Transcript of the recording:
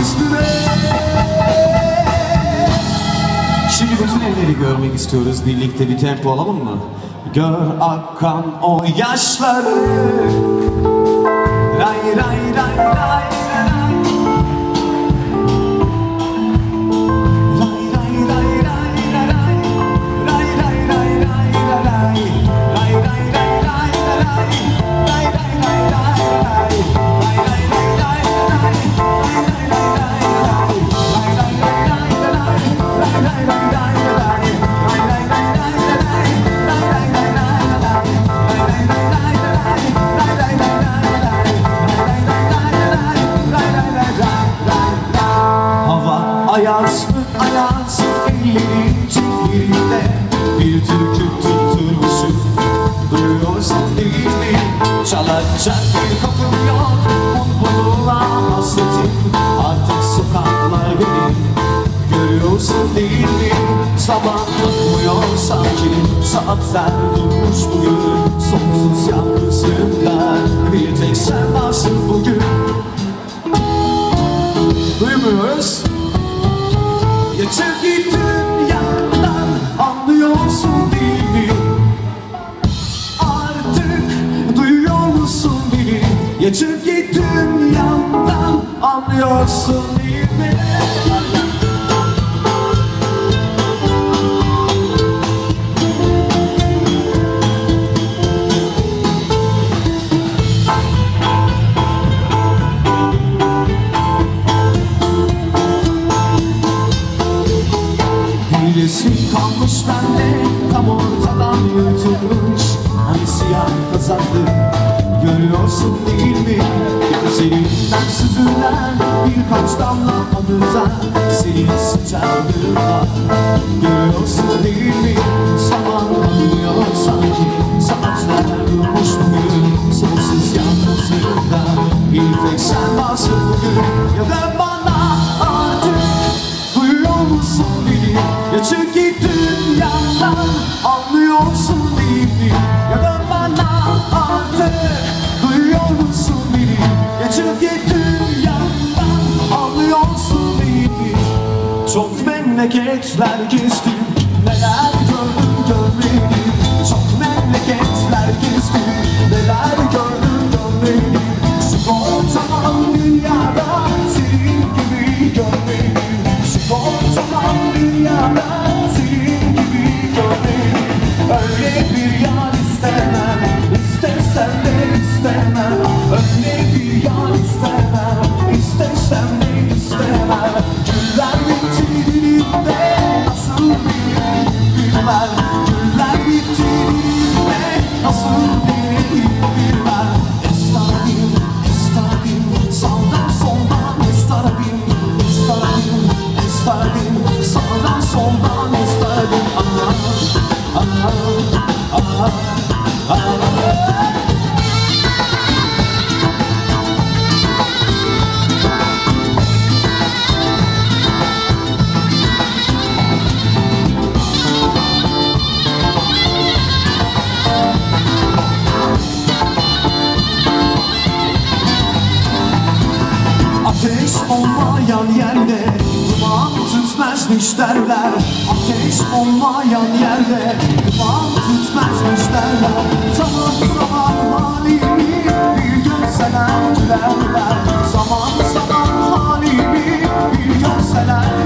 üstüne. Şimdi bütün evleri görmek istiyoruz. Birlikte bir tempo alalım mı? Gör akan o yaşları. Ray ray ray ray ayaz mı ayaz ellerin çekirinde Bir türkü tutturmuşum Duyuyorsun değil mi? Çalacak bir kapım yok. Mutluluğa hasretim Artık sokaklar benim. Görüyorsun değil mi? Zaman akmıyor sanki? Saatler durmuş bugün. Sonsuz Geçip gittin yandan Anlıyorsun değil? Artık duyuyor musun beni? Geçip gittin yandan Anlıyorsun değil? Bir resim kalmış bende Tam ortadan yırtılmış Hani siyah kazaklı Görüyorsun değil mi? Gözlerinden süzülen Birkaç damla anıda Senin sıcaklığın var Görüyorsun değil mi? Zaman akmıyor sanki Saatler durmuş bugün Sonsuz yalnızlığında Bir tek sen varsın bugün Ya da Geçip gittin yandan Anlıyorsun değil mi? Ya da bana artık Duyuyor musun beni? Geçip gittin yandan Anlıyorsun değil mi? Çok memleketler gezdim Neler gördüm görmedim Çok memleketler gezdim Neler gördüm görmedim Sigortalan dünyada olmayan yerde Duman tütmezmiş derler. Ateş olmayan yerde Duman tütmezmiş derler. Zaman zaman halimi Bir görseler gülerler Zaman zaman halimi Bir görseler